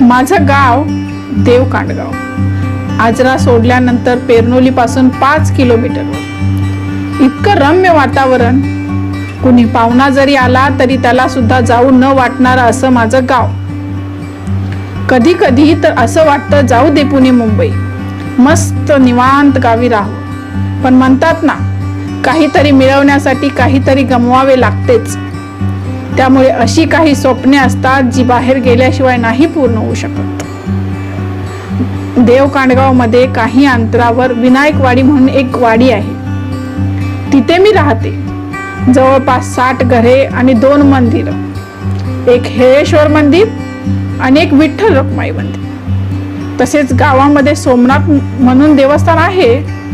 माझं गाव देवकांडगाव. आजरा सोडल्यानंतर पेरनोलीपासून पाच किलोमीटरवर इतकं रम्य वातावरण. कुणी पाहुणा जरी आला तरी त्याला सुद्धा जाऊ न वाटणारं असं माझं गाव. कधी कधी तर असं वाटतं जाऊ दे पुणे मुंबई. मस्त निवांत गावी राहू. पण म्हणतात ना काहीतरी मिळवण्यासाठी काहीतरी गमवावे लागतेच. त्यामुळे अशी काही स्वप्ने असतात जी बाहेर गेल्याशिवाय नाही पूर्ण होऊ शकत. देव काही अंतरावर विनायकवाडी म्हणून एक वाडी आहे. तिथे मी राहते. जवळपास साठ घरे आणि दोन मंदिर. एक हेळेश्वर मंदिर आणि एक विठ्ठल रखमाई मंदिर. तसेच गावामध्ये सोमनाथ म्हणून देवस्थान आहे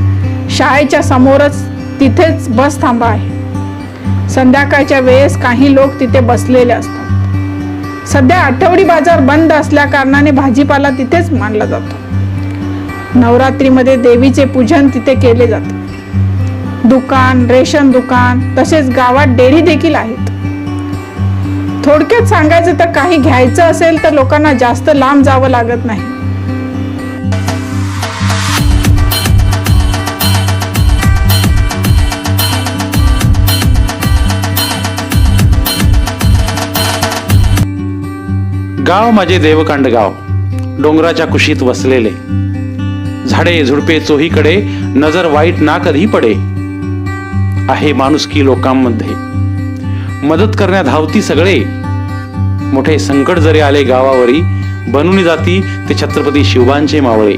शाळेच्या समोरच तिथेच बस थांबा आहे. संध्याकाळच्या वेळेस काही लोक तिथे बसलेले असतात. सध्या आठवडी बाजार बंद असल्या कारणाने भाजीपाला तिथेच मानला जातो. नवरात्रीमध्ये देवीचे पूजन तिथे केले जाते. दुकान रेशन दुकान तसेच गावात डेअरी देखील आहेत. थोडक्यात सांगायचं तर काही घ्यायचं असेल तर लोकांना जास्त लांब जावं लागत नाही. गाव माझे देवकांड गाव. डोंगराच्या कुशीत वसलेले. झाडे झुडपे चोहीकडे नजर वाईट ना कधी पडे. आहे माणुसकी लोकांमध्ये. मदत करण्यात धावती सगळे. मोठे संकट जरी आले गावावरी बनून जाती ते छत्रपती शिवबांचे मावळे.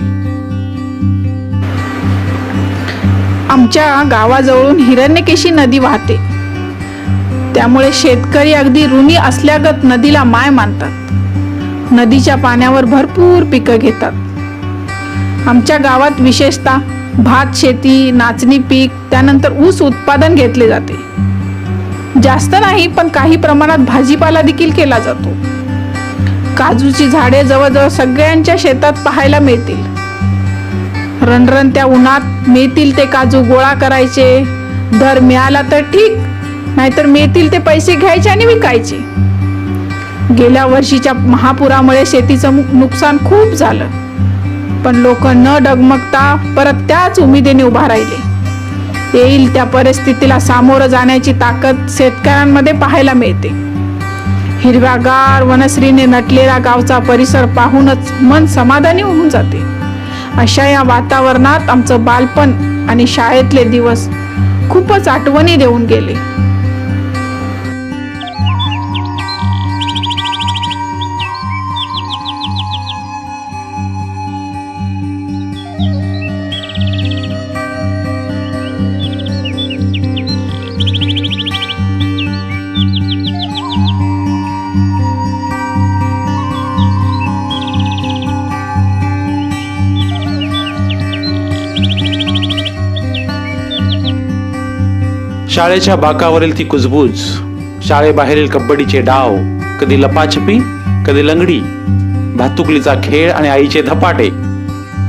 आमच्या गावाजवळून हिरण्यकेशी नदी वाहते. त्यामुळे शेतकरी अगदी ऋणी असल्यागत नदीला माय मानतात. नदीच्या पाण्यावर भरपूर पिकं घेतात. आमच्या गावात विशेषतः भात शेती नाचणी पीक त्यानंतर ऊस उत्पादन घेतले जाते. जास्त नाही पण काही प्रमाणात भाजीपाला देखील केला जातो. काजूची झाडे जवळजवळ सगळ्यांच्या शेतात पाहायला मिळतील. रणरणत्या उन्हात मिळतील ते काजू गोळा करायचे. दर मिळाला तर ठीक नाहीतर मिळतील ते पैसे घ्यायचे आणि विकायचे. गेल्या वर्षीच्या महापुरामुळे शेतीचं नुकसान खूप झालं. पण लोक न डगमगता परत त्याच उमेदीने उभा राहिले. येईल त्या परिस्थितीला सामोरं जाण्याची ताकद शेतकऱ्यांमध्ये पाहायला मिळते. हिरव्यागार वनश्रीने नटलेला गावचा परिसर पाहूनच मन समाधानी होऊन जाते. अशा या वातावरणात आमचं बालपण आणि शाळेतले दिवस खूपच आठवणी देऊन गेले. शाळेच्या बाकावरील ती कुजबूज शाळेबाहेरील कबड्डीचे डाव कधी लपाछपी कधी लंगडी भातुकलीचा खेळ आणि आईचे धपाटे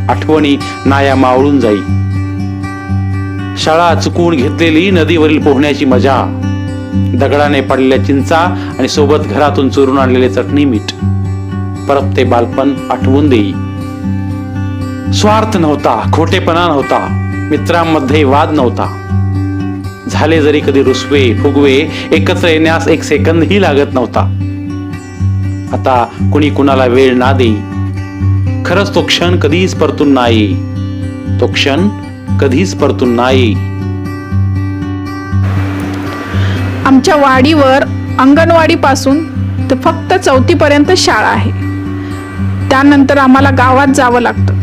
आठवणी नाया मावळून जाई. शाळा चुकवून घेतलेली नदीवरील पोहण्याची मजा दगडाने पडलेल्या चिंचा आणि सोबत घरातून चोरून आणलेले चटणी मीठ परत ते बालपण आठवून देई. स्वार्थ नव्हता खोटेपणा नव्हता मित्रांमध्ये वाद नव्हता. झाले जरी कधी रुसवे फुगवे एकत्र येण्यास एक सेकंदही लागत नव्हता. आता कुणी कुणाला वेळ ना देई. खरंच तो क्षण कधीच परतून नाही. तो क्षण कधीच परतून नाही. आमच्या वाडीवर अंगणवाडी पासून ते फक्त चौथी पर्यंत शाळा आहे. त्यानंतर आम्हाला गावात जावं लागतं.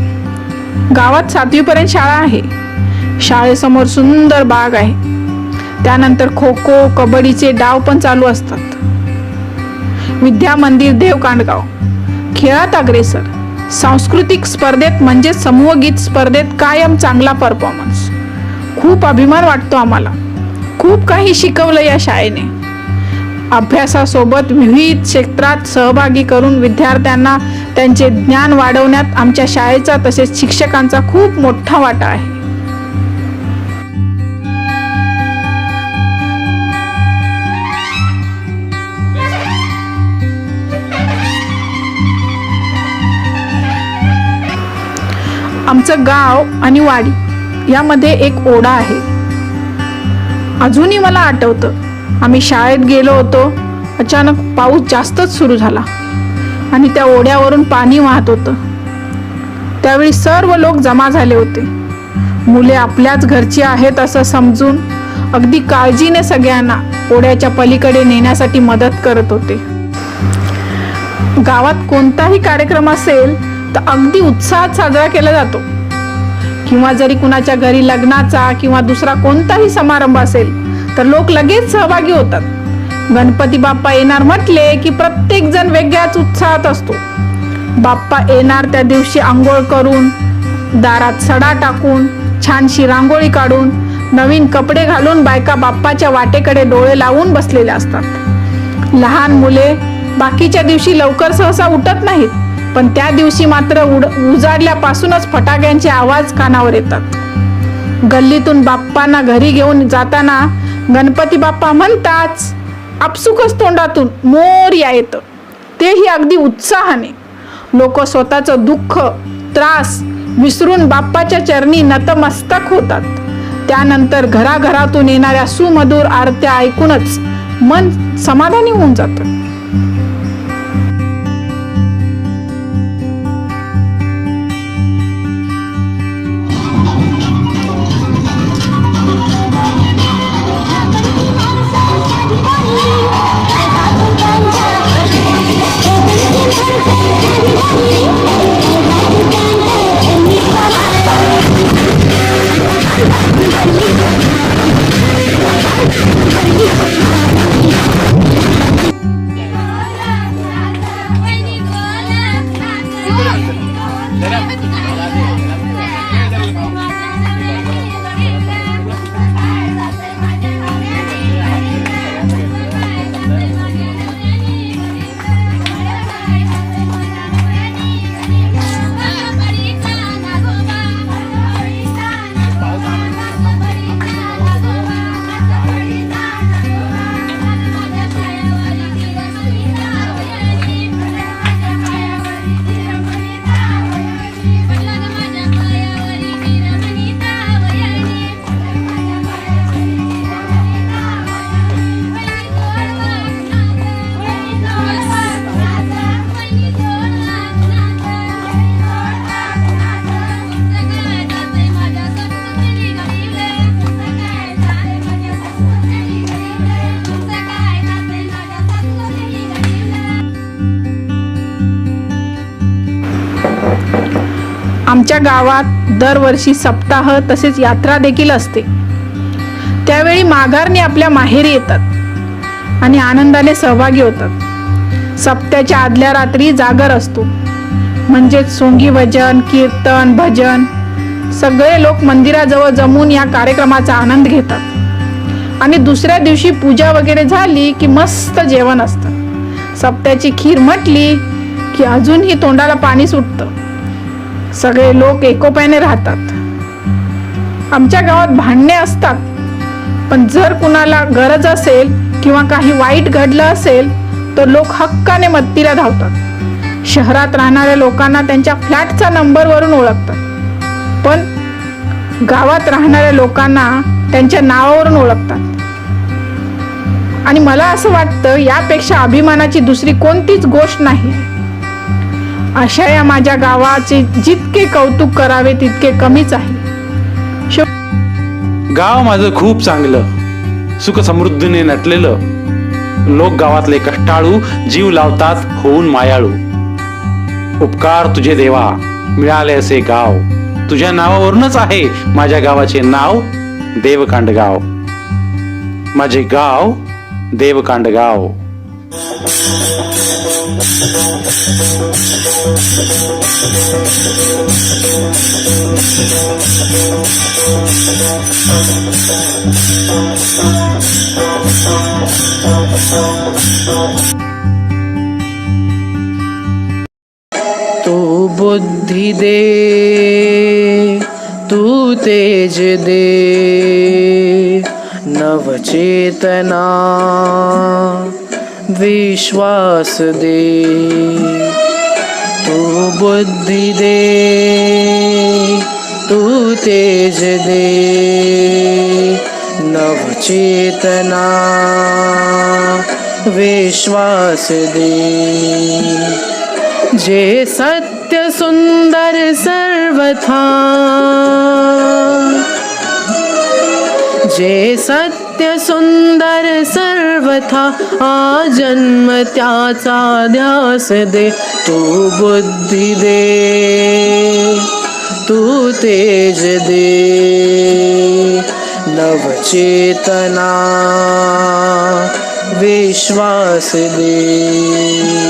गावात सातवीपर्यंत शाळा आहे. शाळेसमोर सुंदर बाग आहे. त्यानंतर खो खो कबड्डीचे डाव पण चालू असतात. विद्या मंदिर देव कांडगाव खेळात अग्रेसर. सांस्कृतिक स्पर्धेत म्हणजे समूह गीत स्पर्धेत कायम चांगला परफॉर्मन्स खूप अभिमान वाटतो आम्हाला. खूप काही शिकवलं या शाळेने. अभ्यासासोबत विविध क्षेत्रात सहभागी करून विद्यार्थ्यांना त्यांचे ज्ञान वाढवण्यात आमच्या शाळेचा तसेच शिक्षकांचा खूप मोठा वाटा आहे. आमचं गाव आणि वाडी यामध्ये एक ओढा आहे. अजूनही मला आठवतं. आम्ही शाळेत गेलो होतो. अचानक पाऊस जास्तच सुरू झाला आणि त्या ओढ्यावरून पाणी वाहत होतं. त्यावेळी सर्व लोक जमा झाले होते. मुले आपल्याच घरची आहेत असं समजून अगदी काळजीने सगळ्यांना ओढ्याच्या पलीकडे नेण्यासाठी मदत करत होते. गावात कोणताही कार्यक्रम असेल तर अगदी उत्साहात साजरा केला जातो. किंवा जरी कुणाच्या घरी लग्नाचा किंवा दुसरा कोणताही समारंभ असेल तर लोक लगेच सहभागी होतात. गणपती बाप्पा येणार म्हटले की प्रत्येक जण वेगळ्याच उत्साहात असतो. बाप्पा येणार त्या दिवशी आंघोळ करून दारात सडा टाकून छानशी रांगोळी काढून नवीन कपडे घालून बायका बाप्पाच्या वाटेकडे डोळे लावून बसलेल्या असतात. लहान मुले बाकीच्या दिवशी लवकर सहसा उठत नाहीत. पण त्या दिवशी मात्र उड उजाडल्यापासूनच फटाक्यांचे आवाज कानावर येतात. गल्लीतून बाप्पांना घरी घेऊन जाताना गणपती बाप्पा म्हणताच आपसुकच तोंडातून मोर या येतं तेही अगदी उत्साहाने. लोक स्वतःचं दुःख त्रास विसरून बाप्पाच्या चरणी नतमस्तक होतात. त्यानंतर घराघरातून येणाऱ्या सुमधुर आरत्या ऐकूनच मन समाधानी होऊन जातं. आमच्या गावात दरवर्षी सप्ताह तसेच यात्रा देखील असते. त्यावेळी माघारने आपल्या माहेरी येतात आणि आनंदाने सहभागी होतात. सप्त्याच्या आदल्या रात्री जागर असतो. म्हणजेच सोंगी भजन कीर्तन भजन सगळे लोक मंदिराजवळ जमून या कार्यक्रमाचा आनंद घेतात. आणि दुसऱ्या दिवशी पूजा वगैरे झाली की मस्त जेवण असतं. सप्त्याची खीर म्हटली की अजूनही तोंडाला पाणी सुटतं. सगळे लोक एकोप्याने राहतात. आमच्या गावात भांडणे असतात. पण जर कुणाला गरज असेल किंवा काही वाईट घडलं असेल तर लोक हक्काने मदतीला धावतात. शहरात राहणाऱ्या लोकांना त्यांच्या फ्लॅटचा नंबरवरून ओळखतात. पण गावात राहणाऱ्या लोकांना त्यांच्या नावावरून ओळखतात. आणि मला असं वाटतं यापेक्षा अभिमानाची दुसरी कोणतीच गोष्ट नाही अशा या माझ्या गावाचे जितके कौतुक करावे तितके कमीच आहे. गाव माझं खूप चांगलं. सुख समृद्धीने नटलेलं. लोक गावातले कष्टाळू जीव लावतात होऊन मायाळू. उपकार तुझे देवा मिळाले असे गाव. तुझ्या नावावरूनच आहे माझ्या गावाचे नाव देवकांडगाव माझे गाव देवकांडगाव तू बुद्धि दे तू तेज दे नवचेतना विश्वास दे तू बुद्धि दे तू तेज दे नवचेतना विश्वास दे। जे सत्य सुंदर सर्वथा जे सत्य सुंदर सर्वथा आजन्म त्याचा ध्यास दे. तू बुद्धी दे तू तेज दे. नवचेतना विश्वास दे.